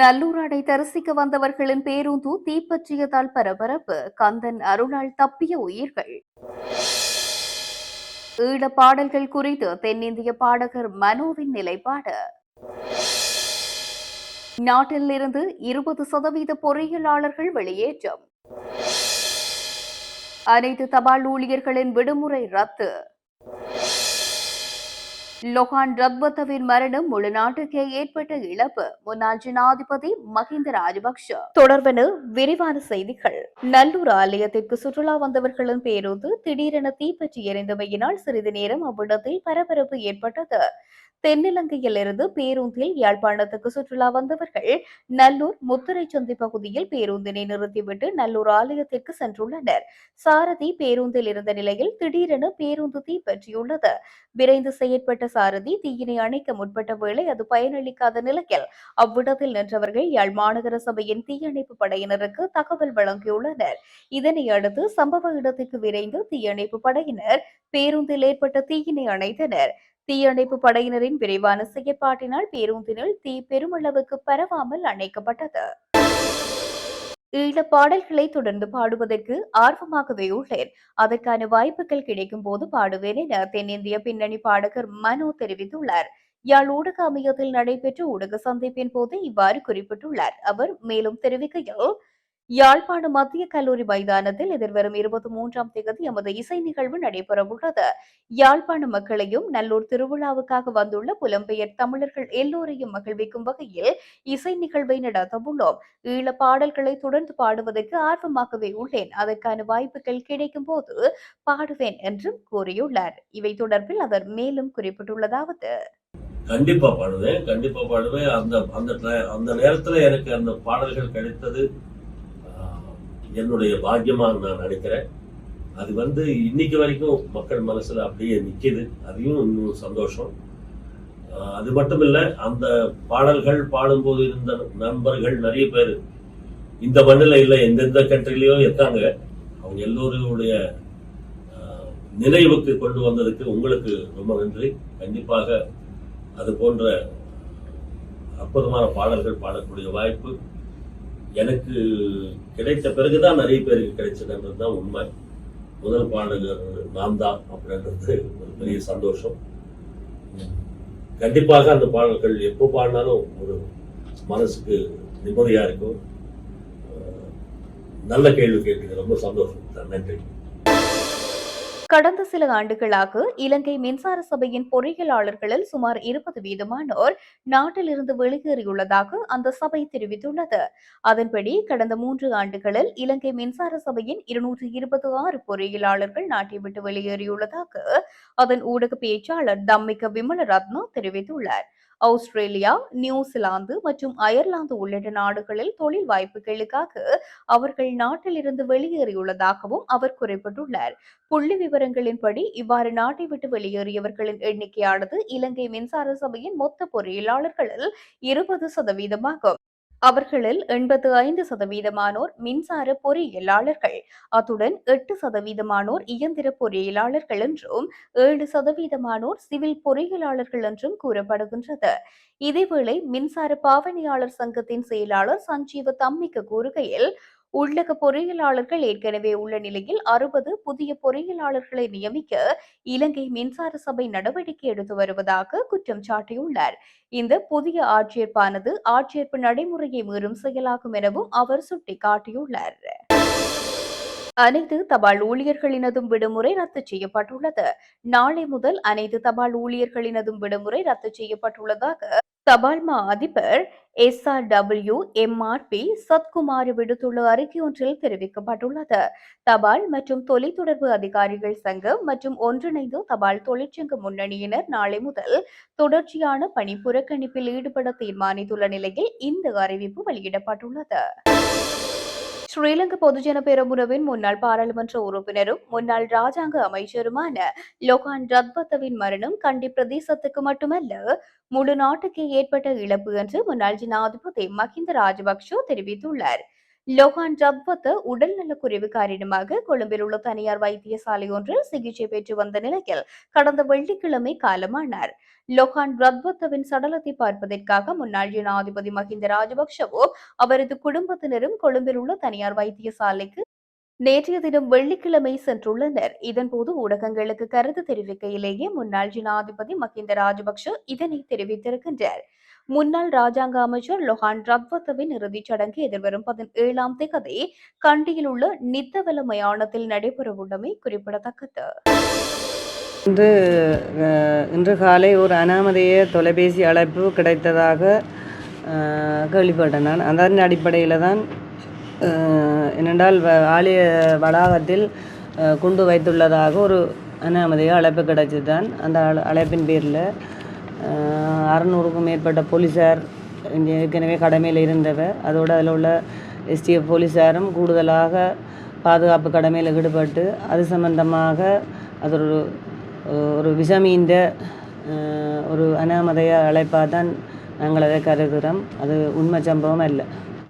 நல்லூர் அடை தரிசிக்க வந்தவர்களின் பேருந்து தீப்பற்றியதால் பரபரப்பு. கந்தன் அருளால் தப்பிய உயிர்கள். ஈழ பாடல்கள் குறித்து தென்னிந்திய பாடகர் மனோவின் நிலைப்பாடு. நாட்டில் இருந்து இருபது சதவீத பொறியியலாளர்கள் வெளியேற்றம். அனைத்து தபால் ஊழியர்களின் விடுமுறை ரத்து. லொஹான் ரத்வத்தவின் மரணம் முழு நாட்டுக்கே ஏற்பட்ட இழப்பு. முன்னாள் ஜனாதிபதி மஹிந்த ராஜபக்ஷ. தொடர்பென விரிவான செய்திகள். நல்லூர் ஆலயத்திற்கு சுற்றுலா வந்தவர்களின் பேருந்து திடீரென தீப்பற்றி எரிந்தமையினால் சிறிது நேரம் அவ்விடத்தில் பரபரப்பு ஏற்பட்டது. தென்னிலங்கையிலிருந்து பேருந்தில் யாழ்ப்பாணத்துக்கு சுற்றுலா வந்தவர்கள் நல்லூர் முத்துரை சந்தி பகுதியில் பேருந்தினை நிறுத்திவிட்டு நல்லூர் ஆலயத்திற்கு சென்றுள்ளனர். சாரதி பேருந்தில் இருந்த நிலையில் திடீரென பேருந்து தீ பற்றியுள்ளது. விரைந்து செயற்பட்ட சாரதி தீயினை அணைக்க முற்பட்ட வேளை அது பயனளிக்காத நிலையில் அவ்விடத்தில் நின்றவர்கள் யாழ் மாநகர சபையின் தீயணைப்பு படையினருக்கு தகவல் வழங்கியுள்ளனர். இதனை அடுத்து சம்பவ இடத்திற்கு விரைந்து தீயணைப்பு படையினர் பேருந்தில் ஏற்பட்ட தீயினை அணைத்தனர். தீயணைப்பு படையினரின் விரைவான செயற்பாட்டினால் பேருந்தினில் தீ பெருமளவுக்கு பரவாமல் அணைக்கப்பட்டது. ஈழ பாடல்களை தொடர்ந்து பாடுவதற்கு ஆர்வமாகவே உள்ளேன். அதற்கான வாய்ப்புகள் கிடைக்கும் போது பாடுவேன் என தென்னிந்திய பின்னணி பாடகர் மனோ தெரிவித்துள்ளார். யாழ் ஊடக அமையத்தில் நடைபெற்ற ஊடக சந்திப்பின் போது இவ்வாறு குறிப்பிட்டுள்ளார். அவர் மேலும் தெரிவிக்கையில் யாழ்ப்பாணம் மத்திய கல்லூரி மைதானத்தில் எதிர்வரும் இருபத்தி மூன்றாம் தேதி எமது இசை நிகழ்வு நடைபெறவுள்ளது யாழ்ப்பாண மக்களையும் நல்லூர் திருவிழாவுக்காக வந்துள்ள புலம்பெயர் தமிழர்கள் எல்லோரையும் மகிழ்விக்கும் வகையில் இசை நிகழ்வை நடத்தவுள்ளோம் ஈழ பாடல்களை தொடர்ந்து பாடுவதற்கு ஆர்வமாகவே உள்ளேன். அதற்கான வாய்ப்புகள் கிடைக்கும் போது பாடுவேன் என்றும் கூறியுள்ளார். இவை தொடர்பில் அவர் மேலும் குறிப்பிட்டுள்ளதாவது. கண்டிப்பா பாடுவேன் கண்டிப்பா பாடுவேன். அந்த அந்த அந்த நேரத்துல எனக்கு அந்த பாடல்கள் கிடைத்தது என்னுடைய பாக்கியமாக நான் நினைக்கிறேன். அது வந்து இன்னைக்கு வரைக்கும் மக்கள் மனசுல அப்படியே நிக்குது. அதையும் இன்னும் சந்தோஷம். அது மட்டும் இல்லை அந்த பாடல்கள் பாடும்போது இருந்த நண்பர்கள் நிறைய பேர் இந்த மண்ணில் இல்லை எந்தெந்த கண்ட்ரிலையோ இருக்காங்க. அவங்க எல்லோருடைய நினைவுக்கு கொண்டு வந்ததுக்கு உங்களுக்கு ரொம்ப நன்றி. கண்டிப்பாக அது போன்ற அற்புதமான பாடல்கள் பாடக்கூடிய வாய்ப்பு எனக்கு கிடைத்த பிறகுதான் நிறைய பேருக்கு கிடைச்சதுன்றது தான் உண்மை. முதல் பாடகர் நான் தான் அப்படின்றது ஒரு பெரிய சந்தோஷம். கண்டிப்பாக அந்த பாடல்கள் எப்போ பாடினாலும் ஒரு மனசுக்கு நிம்மதியாக இருக்கும். நல்ல கேள்வி கேட்டீங்க ரொம்ப சந்தோஷம். நன்றி. கடந்த சில ஆண்டுகளாக இலங்கை மின்சார சபையின் பொறியியலாளர்களில் சுமார் இருபது வீதமானோர் நாட்டிலிருந்து வெளியேறியுள்ளதாக அந்த சபை தெரிவித்துள்ளது. அதன்படி கடந்த மூன்று ஆண்டுகளில் இலங்கை மின்சார சபையின் இருநூற்று இருபத்தி ஆறு பொறியியலாளர்கள் நாட்டை விட்டு வெளியேறியுள்ளதாக அதன் ஊடக பேச்சாளர் தம்மிக விமலரத்னா தெரிவித்துள்ளார். ஆஸ்திரேலியா நியூசிலாந்து மற்றும் அயர்லாந்து உள்ளிட்ட நாடுகளில் தொழில் வாய்ப்புகளுக்காக அவர்கள் நாட்டிலிருந்து வெளியேறியுள்ளதாகவும் அவர் குறிப்பிட்டுள்ளார். புள்ளி விவரங்களின்படி இவ்வாறு நாட்டை விட்டு வெளியேறியவர்களின் எண்ணிக்கையானது இலங்கை மின்சார சபையின் மொத்த பொறியியலாளர்களில் இருபது சதவீதமாகும். அவர்களில் எண்பத்து ஐந்து சதவீதமானோர் மின்சார பொறியியலாளர்கள். அத்துடன் எட்டு சதவீதமானோர் இயந்திர பொறியியலாளர்கள் என்றும் ஏழு சதவீதமானோர் சிவில் பொறியியலாளர்கள் என்றும் கூறப்படுகின்றது. இதேவேளை மின்சார பாவனையாளர் சங்கத்தின் செயலாளர் சஞ்சீவ தம்மிக்கு கூறுகையில் உள்ளக பொறியியலாளர்கள் ஏற்கனவே உள்ள நிலையில் அறுபது புதிய பொறியியலாளர்களை நியமிக்க இலங்கை மின்சார சபை நடவடிக்கை எடுத்து வருவதாக குற்றம் சாட்டியுள்ளார். இந்த புதிய ஆட்சேர்ப்பானது ஆட்சேர்ப்பு நடைமுறையை மீறும் செயலாகும் எனவும் அவர் சுட்டிக்காட்டியுள்ளார். அனைத்து தபால் ஊழியர்களினதும் விடுமுறை ரத்து செய்யப்பட்டுள்ளது. நாளை முதல் அனைத்து தபால் ஊழியர்களினதும் விடுமுறை ரத்து செய்யப்பட்டுள்ளதாக தபால் மா அதிபர் S R W MRP Sathkumar விடுத்துள்ள அறிக்கை ஒன்றில் தெரிவிக்கப்பட்டுள்ளது. தபால் மற்றும் தொலைத்தொடர்பு அதிகாரிகள் சங்கம் மற்றும் ஒன்றிணைந்து தபால் தொழிற்சங்க முன்னணியினர் நாளை முதல் தொடர்ச்சியான பணி புறக்கணிப்பில் ஈடுபட தீர்மானித்துள்ள நிலையில் இந்த அறிவிப்பு வெளியிடப்பட்டுள்ளது. ஸ்ரீலங்கா பொதுஜன பெரமுனவின் முன்னாள் பாராளுமன்ற உறுப்பினரும் முன்னாள் ராஜாங்க அமைச்சருமான லோகான் ரத்பத்தவின் மரணம் கண்டி பிரதேசத்துக்கு மட்டுமல்ல முழு நாட்டுக்கே ஏற்பட்ட இழப்பு என்று முன்னாள் ஜனாதிபதி மஹிந்த ராஜபக்ஷ தெரிவித்துள்ளார். லோகான் ரத்வத்த உடல்நலக்குறைவு காரணமாக கொழும்பில் உள்ள தனியார் வைத்தியசாலை ஒன்றில் சிகிச்சை பெற்று வந்த நிலையில் கடந்த வெள்ளிக்கிழமை காலமானார். லோகான் ரத்வத்தவின் சடலத்தை பார்ப்பதற்காக முன்னாள் ஜனாதிபதி மஹிந்த ராஜபக்ஷவும் அவரது குடும்பத்தினரும் கொழும்பில் உள்ள தனியார் வைத்தியசாலைக்கு நேற்றைய தினம் வெள்ளிக்கிழமை சென்றுள்ளனர். இதன்போது ஊடகங்களுக்கு கருத்து தெரிவிக்கையிலேயே முன்னாள் ஜனாதிபதி மஹிந்த ராஜபக்ஷ இதனை தெரிவித்திருக்கின்றார். முன்னாள் ராஜாங்க அமைச்சர் லொஹான் ரக்வத்தவின் இறுதிச் சடங்கு எதிர்வரும் பதினேழாம் தேதி கண்டியில் உள்ள நித்தவல மயானத்தில் நடைபெறவுள்ளமை குறிப்பிடத்தக்கது. இன்று இன்று காலை ஒரு அனாமதேய தொலைபேசி அழைப்பு கிடைத்ததாக கேள்விப்பட்டேன் நான். அதன் அடிப்படையில் தான் என்னென்றால் வ- ஆலய வளாகத்தில் குண்டு வைத்துள்ளதாக ஒரு அனாமதேய அழைப்பு கிடைச்சது தான். அந்த அழ- அழைப்பின் பேரில் அறநூறுக்கும் மேற்பட்ட போலீஸார் ஏற்கனவே கடமையில் இருந்தவர். அதோடு அதில் உள்ள எஸ்டிஎஃப் போலீஸாரும் கூடுதலாக பாதுகாப்பு கடமையில் ஈடுபட்டு அது சம்பந்தமாக அது ஒரு ஒரு விஷமீந்த ஒரு அனாமதைய அழைப்பாக தான் நாங்கள் அதை கருதுகிறோம் அது உண்மை சம்பவம் அல்ல.